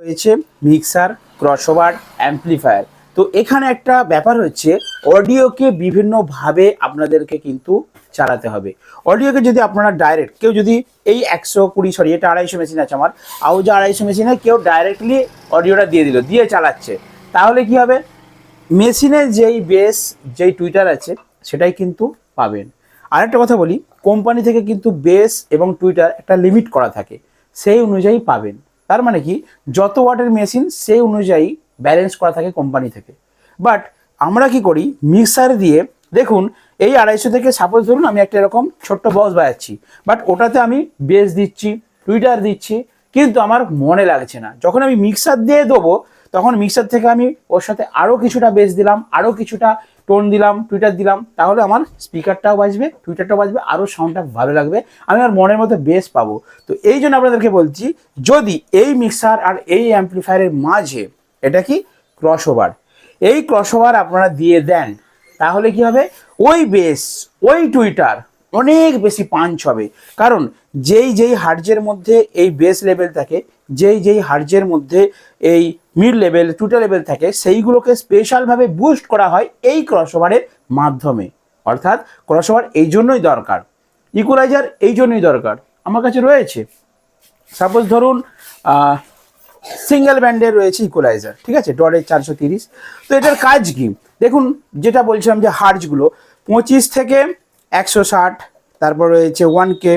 রয়েছে mixer, crossover, amplifier. তো এখানে একটা ব্যাপার হচ্ছে, অডিওকে বিভিন্নভাবে আপনাদেরকে কিন্তু চালাতে হবে। অডিওকে যদি আপনারা ডাইরেক্ট কেউ যদি এই একশো কুড়ি সরি এটা আড়াইশো মেশিন আছে আমার। আউজা আড়াইশো মেশিনে কেউ ডাইরেক্টলি অডিওটা দিয়ে দিল, দিয়ে চালাচ্ছে। তাহলে কি হবে? মেশিনের যেই বেস যেই টুইটার আছে, সেটাই কিন্তু পাবেন। আরেকটা কথা বলি কোম্পানি থেকে কিন্তু বেস এবং টুইটার একটা লিমিট করা থাকে। সেই অনুযায়ী পাবেন। তার মানে কি, যত ওয়াটের মেশিন, সেই অনুযায়ী ব্যালেন্স করা থাকে কোম্পানি থেকে। বাট আমরা কি করি মিক্সার দিয়ে, দেখুন, এই আড়াইশো থেকে সাপোজ ধরুন আমি একটা এরকম ছোট্ট বক্স বাজাচ্ছি বাট ওটাতে আমি বেস দিচ্ছি টুইটার দিচ্ছি, কিন্তু আমার মনে লাগছে না। যখন আমি মিক্সার দিয়ে দেবো তখন মিক্সার থেকে আমি ওর সাথে আরও কিছুটা বেস দিলাম আরও কিছুটা টোন দিলাম টুইটার দিলাম, তাহলে আমার স্পিকারটাও বাজবে টুইটারটাও বাজবে আরও সাউন্ডটা ভালো লাগবে, আমি আমার মনের মতো বেস পাবো। তো এই জন্য আপনাদেরকে বলছি, যদি এই মিক্সার আর এই অ্যাম্পলিফায়ারের মাঝে এটা কি ক্রস ওভার এই ক্রস ওভার আপনারা দিয়ে দেন, তাহলে কি হবে? ওই বেস ওই টুইটার অনেক বেশি পাঞ্চ হবে। কারণ যেই যেই হার্জের মধ্যে এই বেস লেভেল থাকে, যেই যেই হার্জের মধ্যে এই মিড লেভেল টুটা লেভেল থাকে, সেইগুলোকে স্পেশালভাবে বুস্ট করা হয় এই ক্রসওভারের মাধ্যমে। অর্থাৎ ক্রসওভার এই জন্যই দরকার। ইকুলাইজার এই জন্যই দরকার। আমার কাছে রয়েছে। সাপোজ ধরুন সিঙ্গেল ব্যান্ডে রয়েছে ইকুলাইজার ঠিক আছে? ডরের চারশো তিরিশ। তো এটার কাজ কি? দেখুন, যেটা বলছিলাম যে হার্জগুলো পঁচিশ থেকে একশো ষাট, তারপর রয়েছে ওয়ান কে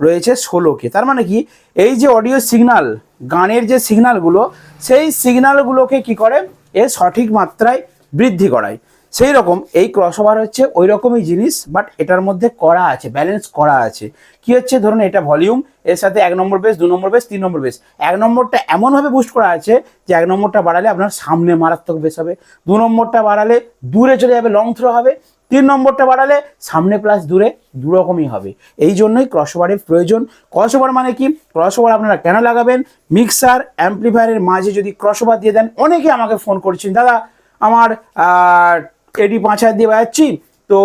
রয়েছে ষোলো কে তার মানে কি? এই যে অডিও সিগনাল গানের যে সিগনালগুলো সেই সিগনালগুলোকে কি করে? এ সঠিক মাত্রায় বৃদ্ধি করায়। সেই রকম এই ক্রসওভার হচ্ছে ওই রকমই জিনিস বাট এটার মধ্যে করা আছে ব্যালেন্স করা আছে। কি হচ্ছে? ধরুন এটা ভলিউম এর সাথে এক নম্বর বেস দু নম্বর বেস তিন নম্বর বেস এক নম্বরটা এমনভাবে বুস্ট করা আছে যে এক নম্বরটা বাড়ালে আপনার সামনে মারাত্মক বেস হবে। দু নম্বরটা বাড়ালে দূরে চলে যাবে লং থ্রো হবে। তিন নম্বরটা বাড়ালে সামনে প্লাস দূরে দু রকমই হবে। এই জন্যই ক্রসওভারের প্রয়োজন। ক্রসওভার মানে কি? ক্রসওভার আপনারা কেন লাগাবেন? মিক্সার অ্যাম্পলিফায়ারের মাঝে যদি ক্রসওভার দিয়ে দেন, অনেকে আমাকে ফোন করছেন, দাদা, আমার এডি পাঁচ হাজার দিয়ে বাজাচ্ছি, তো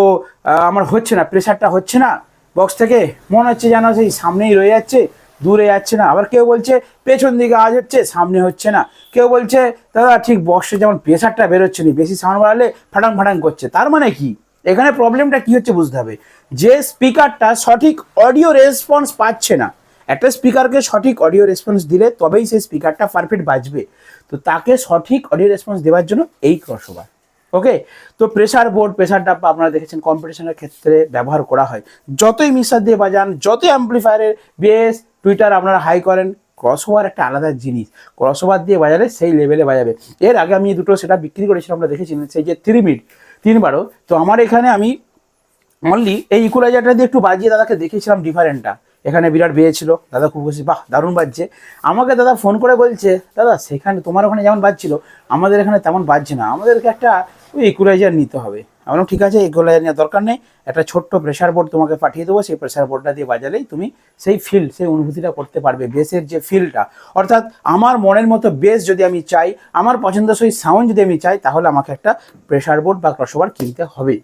আমার হচ্ছে না প্রেশারটা হচ্ছে না। বক্স থেকে মনে হচ্ছে যেন সেই সামনেই রয়ে যাচ্ছে, দূরে যাচ্ছে না। আবার কেউ বলছে, পেছন দিকে আওয়াজ হচ্ছে, সামনে হচ্ছে না। কেউ বলছে, দাদা, ঠিক বক্সে যেমন প্রেশারটা বেরোচ্ছে না, বেশি সাউন্ড বাড়ালে ফাটাং ফাটাং করছে। তার মানে কি? এখানে প্রবলেমটা কি হচ্ছে বুঝতে হবে। যে স্পিকারটা সঠিক অডিও রেসপন্স পাচ্ছে না, একটা স্পিকারকে সঠিক অডিও রেসপন্স দিলে তবেই সেই স্পিকারটা পারফেক্ট বাজবে। তো তাকে সঠিক অডিও রেসপন্স দেওয়ার জন্য এই ক্রসওভার ওকে তো প্রেসার বোর্ড প্রেসার ডাব্বা আপনারা দেখেছেন কম্পিটিশনের ক্ষেত্রে ব্যবহার করা হয়। যতই মিক্সার দিয়ে বাজান, যতই অ্যাম্পলিফায়ারের বেস টুইটার আপনারা হাই করেন ক্রসওভার একটা আলাদা জিনিস। ক্রসওভার দিয়ে বাজালে সেই লেভেলে বাজাবে। এর আগে আমি দুটো সেটা বিক্রি করেছিলাম, আমরা দেখেছিলাম সেই যে থ্রি মিড তিনবারও। তো আমার এখানে আমি অনলি এই ইকুলাইজারটা দিয়ে একটু বাজিয়ে দাদাকে দেখিয়েছিলাম ডিফারেন্টটা এখানে বিরাট বেয়েছিল দাদা খুব খুশি, বাহ, দারুণ বাজছে। আমাকে দাদা ফোন করে বলছে, দাদা, সেখানে তোমার ওখানে যেমন বাজছিল, আমাদের এখানে তেমন বাজছে না। আমাদেরকে একটা ওই ইকুলাইজার নিতে হবে। আমি ঠিক আছে, এগুলো নেওয়ার দরকার নেই। একটা ছোট্ট প্রেশার বোর্ড তোমাকে পাঠিয়ে দেবো, সেই প্রেশার বোর্ডটা দিয়ে বাজালেই তুমি সেই ফিল সেই অনুভূতিটা করতে পারবে বেসের যে ফিলটা অর্থাৎ আমার মনের মতো বেস যদি আমি চাই, আমার পছন্দসই সাউন্ড যদি আমি চাই, তাহলে আমাকে একটা প্রেশার বোর্ড বা ক্রসওভার কিনতে হবে।